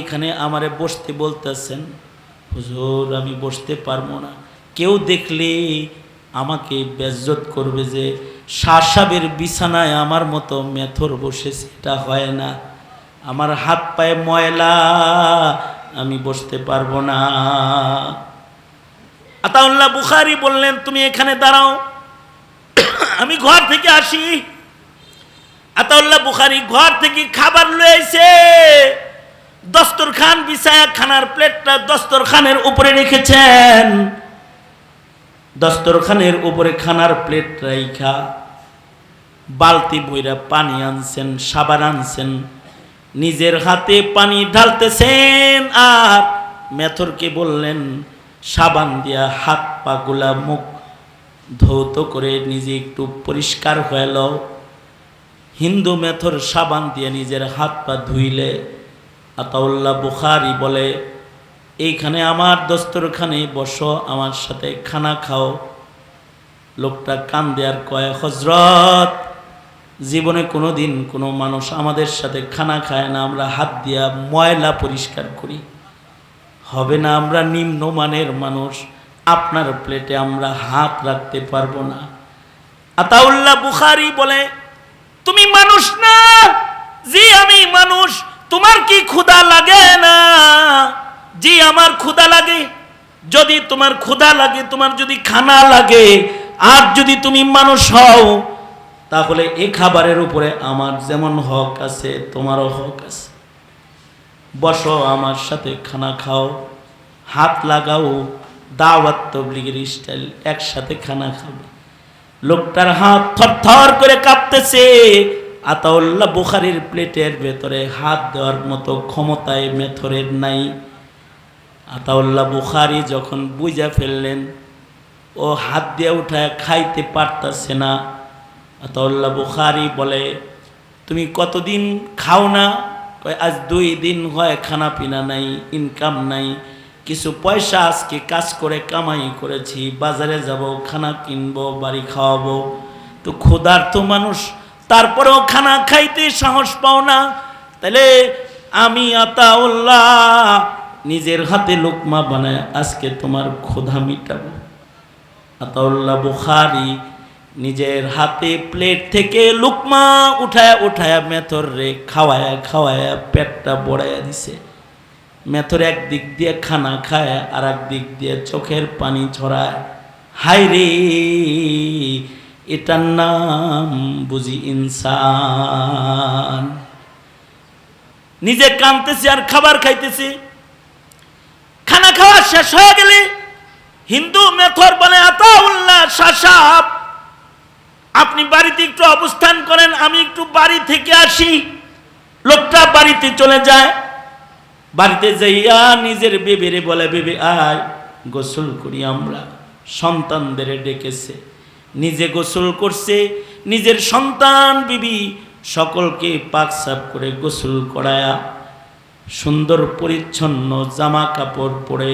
এখানে আমারে বসতে বলতেছেন, হুজুর, আমি বসতে পারব না। কেউ দেখলে আমাকে বেজ্জত করবে যে শাসাবের বিছানায় আমার মতো মেথর বসেছে এটা হয় না। আমার হাত পায়ে ময়লা, আমি বসতে পারব না। আতাউল্লাহ বুখারি বললেন, তুমি এখানে দাঁড়াও। আমি ঘর থেকে আসি। আতাউল্লাহ বুখারি ঘর থেকে খাবার লয়েছে দস্তরখান বিছায়া খানার প্লেটটা দস্তরখানের উপরে রেখেছেন। দস্তরখানের উপরে খানার প্লেট রাইখা, বালতি বইরা পানি আনছেন, সাবান আনছেন, নিজের হাতে পানি ঢালতেছেন আর মেথরকে বললেন, সাবান দিয়া হাত পা পাগুলা মুখ ধৌত করে নিজে একটু পরিষ্কার হয়ে লও। হিন্দু মেথর সাবান দিয়ে নিজের হাত পা ধুইলে আতাউল্লাহ বুখারি বলে, এইখানে আমার দস্তরখানে বসো, আমার সাথে খানা খাও। লোকটা কান দেয়ার কয় হজরত জীবনে কোনো দিন কোনো মানুষ আমাদের সাথে খানা খায় না, আমরা হাত দিয়া ময়লা পরিষ্কার করি। হবে না আমরা নিম্নমানের মানুষ, আপনার প্লেটে আমরা হাত রাখতে পারব না। আতাউল্লাহ বুখারি বলে, তুমি মানুষ না আমি মানুষ তোমার কি ক্ষুধা লাগে না। জি, আমার ক্ষুধা লাগে। যদি তোমার ক্ষুধা লাগে, তোমার যদি খানা লাগে, আর যদি তুমি মানুষ হও, তাহলে এ খাবারের উপরে আমার যেমন হক আছে, তোমারও হক আছে। বসো আমার সাথে, খানা খাও, হাত লাগাও, দাওয়াত, তবলিগের স্টাইল একসাথে খানা খাবে। লোকটার হাত থর থরথর করে কাঁপতেছে। আতাউল্লাহ বুখারির প্লেটের ভেতরে হাত দেওয়ার মতো ক্ষমতায় মেথরের নাই। আতাউল্লাহ বুখারি যখন বুঝা ফেললেন, ও হাত দিয়ে উঠায় খাইতে পারতাছে না। আতাউল্লাহ বুখারি বলে, তুমি কতদিন খাও না? আজ দুই দিন হয় খানা পিনা নাই ইনকাম নাই, কিছু পয়সা আজকে কাজ করে, কামাই করেছি, বাজারে যাব, খানা কিনবো, বাড়ি খাওয়াবো। তো ক্ষুধার্ত মানুষ তারপরেও খানা খাইতে সাহস পাও না। তাহলে আমি আতাউল্লাহ নিজের হাতে লোকমা বানায় আজকে তোমার ক্ষুধা মিটাবো। আতাউল্লাহ বুখারি নিজের হাতে প্লেট থেকে লুকমা উঠায়া উঠায়া মেথর রে খাওয়ায়া খাওয়ায়া পেটটা বড়াইয়া দিছে। মেথর এক দিক দিয়ে খানা খায় আর এক দিক দিয়ে চোখের পানি ছড়ায়। হাই রে! এটার নাম বুঝি ইনসান। নিজে কানতেছে আর খাবার খাইতেছি। খানা খাওয়া শেষ হয়ে গেলে হিন্দু মেথর বলে, আতাউল্লাহ শাসাব, আপনি বাড়িতে একটু অবস্থান করেন, আমি একটু বাড়ি থেকে আসি। লোকটা বাড়িতে চলে যায়। বাড়িতে যাইয়া নিজের বেবেরে বলে, বেবে, আয়, গোসল করি আমরা। সন্তানদের ডেকেছে। নিজে গোসল করছে, নিজের সন্তান বিবি সকলকে পাক সাফ করে গোসল করায়া সুন্দর পরিচ্ছন্ন জামা কাপড় পরে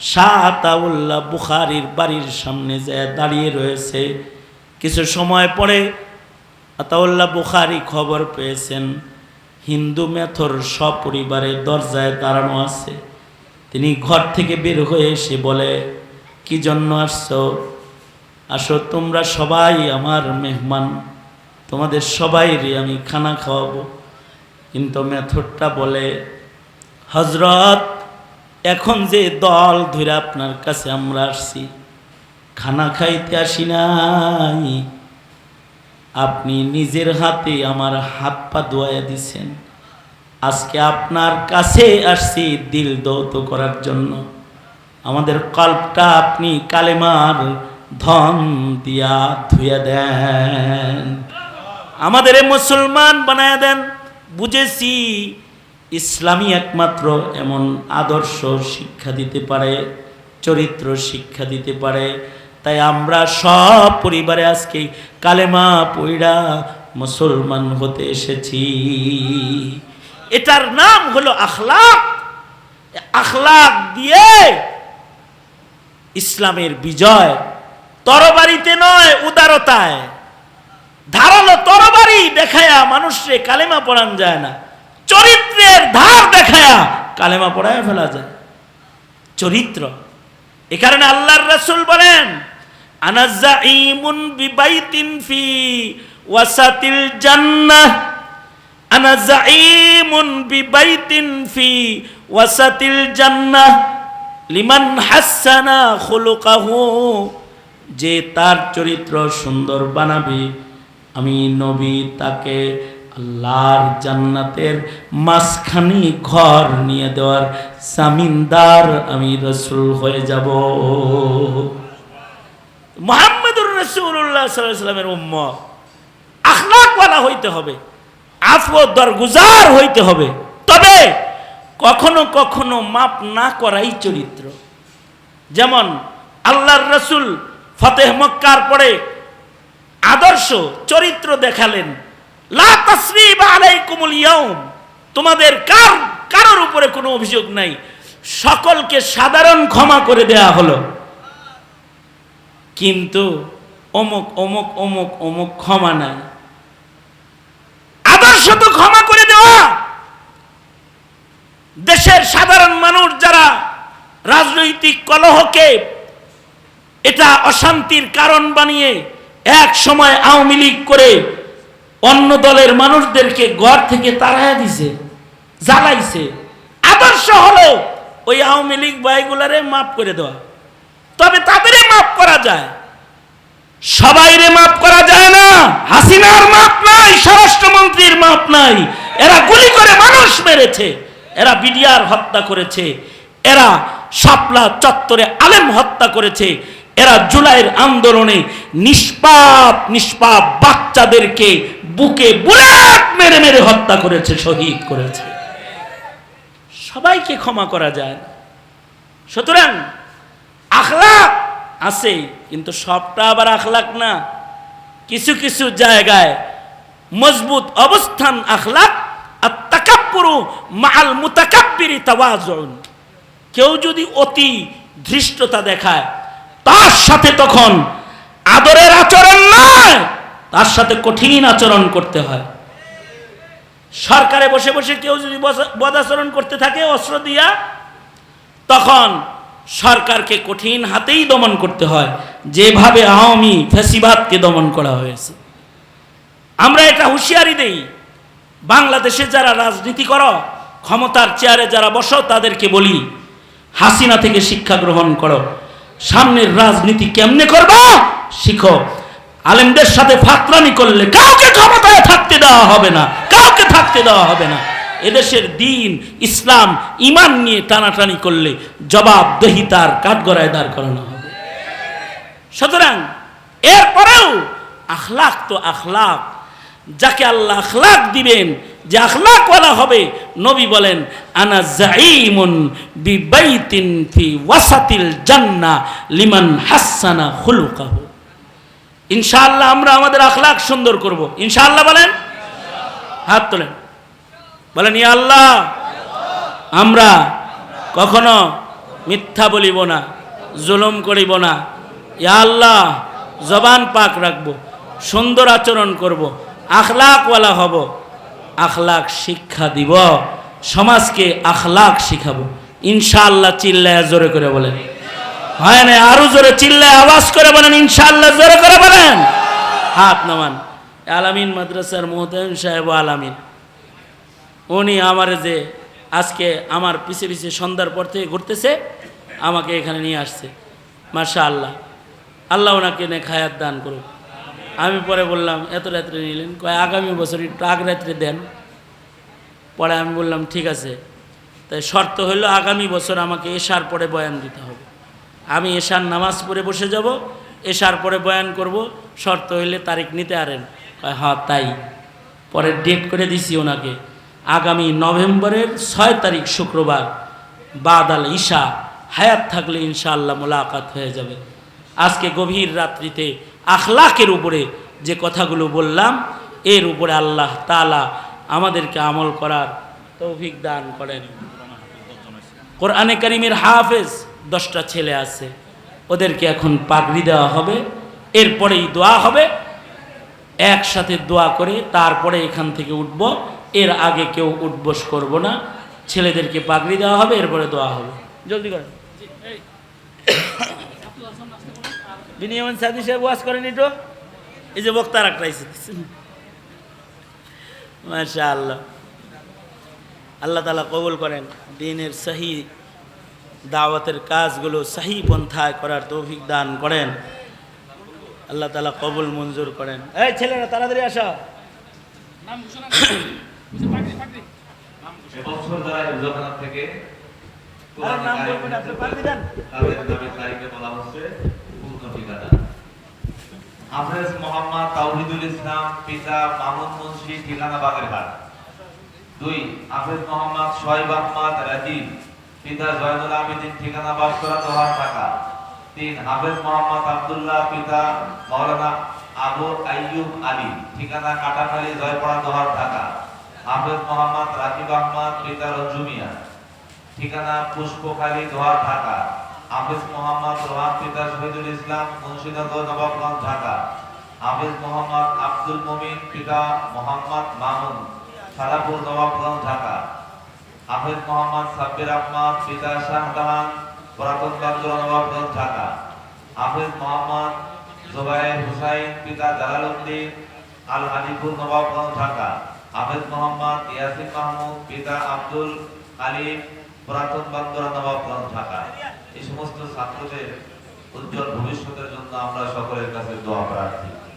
শাহ আতাউল্লাহ বুখারির বাড়ির সামনে যায় দাঁড়িয়ে রয়েছে। কিছু সময় পরে আতাউল্লাহ বুখারি খবর পেয়েছেন, হিন্দু মেথর সপরিবারে দরজায় দাঁড়ানো আছে। তিনি ঘর থেকে বের হয়ে এসে বলে, কি জন্য আসছো? আসো, তোমরা সবাই আমার মেহমান। তোমাদের সবাইরে আমি খানা খাওয়াবো। কিন্তু মেথরটা বলে হজরত এখন যে দল ধরে আপনার কাছে আমরা আসছি, খানা খাইতে আসি নাই। আপনি নিজের হাতে আমার হাত পা ধোয়া দিছেন। আজকে আপনার কাছে আসছি দিল দৌত করার জন্য। আমাদের কল্পটা আপনি কালেমার ধন দিয়া ধুয়ে দেন। আমাদের মুসলমান বানায় দেন। বুঝেছি ইসলামী একমাত্র এমন আদর্শ শিক্ষা দিতে পারে, চরিত্র শিক্ষা দিতে পারে। তাই আমরা সব পরিবারে আজকে কালেমা পইড়া মুসলমান হতে এসেছি। এটার নাম হলো আখলাক। আখলাক দিয়ে ইসলামের বিজয় তরবারিতে নয়, উদারতায়। ধারালো তরবারি দেখায়া মানুষরে কালেমা পড়ান যায় না। চরিত্রের ধার দেখায়া কালেমা পড়ায় ফেলা যায়। চরিত্র। এ কারণে আল্লাহর রাসূল বলেন আনাজ্জাইমুন বিবাইতিন ফি ওয়াসাতিল জান্নাহ। আনাজ্জাইমুন বিবাইতিন ফি ওয়াসাতিল জান্নাহ। লিমান হাসানা খুলুকাহু যে তার চরিত্র সুন্দর বানাবে, আমি নবী তাকে আল্লাহর জান্নাতের মাঝখানি ঘর নিয়ে দেওয়ার জামিনদার আমি রসুল হয়ে যাব। মোহাম্মদুর রসুল্লাহ উম্ম আখলাকওয়ালা হইতে হবে আফও দরগুজার হইতে হবে। তবে কখনো কখনো মাপ না করাই চরিত্র। যেমন আল্লাহর রসুল ফতেহ মক্কার পরে আদর্শ, চরিত্র দেখালেন। তোমাদের কার, কারোর উপরে কোনো অভিযোগ নাই। সকলকে সাধারণ ক্ষমা করে দেয়া হলো। কিন্তু অমুক অমুক অমুক অমুক ক্ষমা নাই। আদর্শ তো ক্ষমা করে দেওয়া। দেশের সাধারণ মানুষ যারা রাজনৈতিক কলহকে এটা অশান্তির কারণ বানিয়ে এক সময় আওয়ামী লীগ করে অন্য দলের মানুষদেরকে ঘর থেকে তাড়াইয়া দিছে, জ্বালাইছে। আদর্শ হলো ওই আওয়ামী লীগ ভাইগুলারে মাফ করে দেওয়া। তবে তাদেরই মাফ করা যায়। সবাইরে মাফ করা যায় না। হাসিনার মাপ নাই, স্বরাষ্ট্রমন্ত্রীর মাপ নাই। এরা গুলি করে মানুষ মেরেছে, এরা বিডিআর হত্যা করেছে, এরা শাপলা চত্বরে আলেম হত্যা করেছে এরা জুলাইয়ের আন্দোলনে নিষ্পাপ নিষ্পাপ বাচ্চাদেরকে বুকে বুলেট মেরে মেরে হত্যা করেছে, শহীদ করেছে। সবাইকে ক্ষমা করা যায় সুতরাং আখলাক আছে, কিন্তু সবটা আবার আখলাক না। কিছু কিছু জায়গায় মজবুত অবস্থান আখলাক আর তাকাপ্পুরু মাল মুতাকাব্বিরি তাওয়াজুন। কেউ যদি অতি ধৃষ্টতা দেখায় তার সাথে তখন আদরের আচরণ নয়, তার সাথে কঠিন আচরণ করতে হয়। সরকারে বসে বসে কেউ যদি বদাচরণ করতে থাকে, অস্ত্র দিয়া, তখন সরকারকে কঠিন হাতেই দমন করতে হয়, যেভাবে আওয়ামী ফ্যাসিবাদকে দমন করা হয়েছে। আমরা এটা হুঁশিয়ারি দেই, বাংলাদেশে যারা রাজনীতি করো, ক্ষমতার চেয়ারে যারা বসো, তাদেরকে বলি, হাসিনা থেকে শিক্ষা গ্রহণ করো। সামনের রাজনীতি কেমনে করবা? শিখো। আলেমদের সাথে ফাতরানি করলে কাউকে ক্ষমতায় থাকতে দেওয়া হবে না, কাউকে থাকতে দেওয়া হবে না। এদেশের দিন, ইসলাম, ইমান নিয়ে টানাটানি করলে জবাব দহিতার কাঠগড়ায় দাঁড় করানো হবে। সুতরাং এরপরেও আখলাক তো আখলাক যাকে আল্লাহ আখলাক দিবেন, যে আখলাকওয়ালা হবে, নবী বলেন, আনা জাইমুন বিবাইতিন ফি ওয়াসাতিল জান্নাহ লিমান হাসানা খুলুকাহু। ইনশাআল্লাহ আমরা আমাদের আখলাক সুন্দর করব। ইনশাআল্লাহ বলেন? হাত তোলেন। বলেন, ইয়া আল্লাহ, আমরা কখনো মিথ্যা বলিব না, জুলুম করিব না। ইয়া আল্লাহ, জবান পাক রাখব, সুন্দর আচরণ করব আখলাকওয়ালা হব। আখলাক শিক্ষা দিব। সমাজকে আখলাক শিখাবো। ইনশাআল্লাহ চিল্লায় জোরে করে বলেন। হয় না, আরও জোরে চিল্লায় আওয়াজ করে বলেন, ইনশাআল্লাহ জোরে করে বলেন। হাত নামান। আলামিন মাদ্রাসার মোহতামিম সাহেব আলামিন। উনি আমার যে আজকে আমার পিছে পিছে সন্ধ্যার পর থেকে ঘুরতেছে, আমাকে এখানে নিয়ে আসছে। মাশা আল্লাহ আল্লাহ ওনাকে নে খায়াত দান করুক। আমি পরে বললাম, এত রাত্রে নিলেন? কয়, আগামী বছর একটু আগ রাত্রে দেন। পরে আমি বললাম, ঠিক আছে। তাই শর্ত হলো আগামী বছর আমাকে এশার পরে বয়ান দিতে হবে। আমি এশার নামাজ পড়ে বসে যাব, এশার পরে বয়ান করব, শর্ত হইলে তারিখ নিতে আরেন কয় হ্যাঁ তাই। পরে ডেট করে দিছি ওনাকে। আগামী নভেম্বরের ছয় তারিখ শুক্রবার বাদ আল ঈশা হায়াত থাকলে ইনশাআল্লাহ মোলাকাত হয়ে যাবে। আজকে গভীর রাত্রিতে আখলাকের উপরে যে কথাগুলো বললাম এর উপরে আল্লাহ তালা আমাদেরকে আমল করার তৌফিক দান করেন। কোরআনে করিমের হাফেজ দশটা ছেলে আছে ওদেরকে এখন পাগড়ি দেওয়া হবে এরপরেই দোয়া হবে। একসাথে দোয়া করে তারপরে এখান থেকে উঠব এর আগে কেউ উঠবস করব না ছেলেদেরকে পাগড়ি দেওয়া হবে এরপরে দোয়া হবে। জলদি করেন। বিনিয়মন সাদি সাহেব ওয়াজ করেন একটু এই যে বক্তার একটা মাশা আল্লাহ আল্লাহ তালা কবুল করেন দিনের সহি দাওয়াতের কাজগুলো সহি পন্থায় করার তৌফিক দান করেন। আল্লাহ তালা কবুল মঞ্জুর করেন। এই ছেলেরা তাড়াতাড়ি আসা। থেকে নাম তারিখে বলা হচ্ছে হাফেজ মোহাম্মদ তাওহিদুল ইসলাম, পিতা মামুন মুন্সি, ঠিকানা বাগেরহাট। দুই, হাফেজ মোহাম্মদ শোয়েব আহমদ রাজীব, পিতা জয়নুল আবেদিন, ঠিকানা বাসকরা দোহার ঢাকা। তিন, হাফেজ মোহাম্মদ আব্দুল্লাহ, পিতা মাওলানা আবু আইয়ুব আলী, ঠিকানা কাটাখালী জয়পাড়া, দোহার ঢাকা। হাফেজ মোহাম্মদ রাকিব আহমদ, পিতা রঞ্জু মিয়া, ঠিকানা পুষ্পখালী, দোহার ঢাকা। হাফেজ মোহাম্মদ রোহান পিতা শহীদুল ইসলাম মুন্সিনগর নবাবগঞ্জ, ঢাকা। হাফেজ মোহাম্মদ আব্দুল মুমিন পিতা মোহাম্মদ মামুন সারাপুর নবাবগঞ্জ, ঢাকা। হাফেজ মোহাম্মদ সাব্বির আহমদ পিতা শাহজাহান, পুরাতন বান্দর নবাবগঞ্জ, ঢাকা। হাফেজ মোহাম্মদ জুবাইর হুসাইন পিতা জালাল উদ্দিন, আল হাদিপুর নবাবগঞ্জ, ঢাকা। হাফেজ মোহাম্মদ ইয়াসিন মাহমুদ পিতা আব্দুল আলিম, পুরাতন বান্দরা নবাবগঞ্জ, ঢাকা। এই সমস্ত ছাত্রদের উজ্জ্বল ভবিষ্যতের জন্য আমরা সকলের কাছে দোয়া প্রার্থী।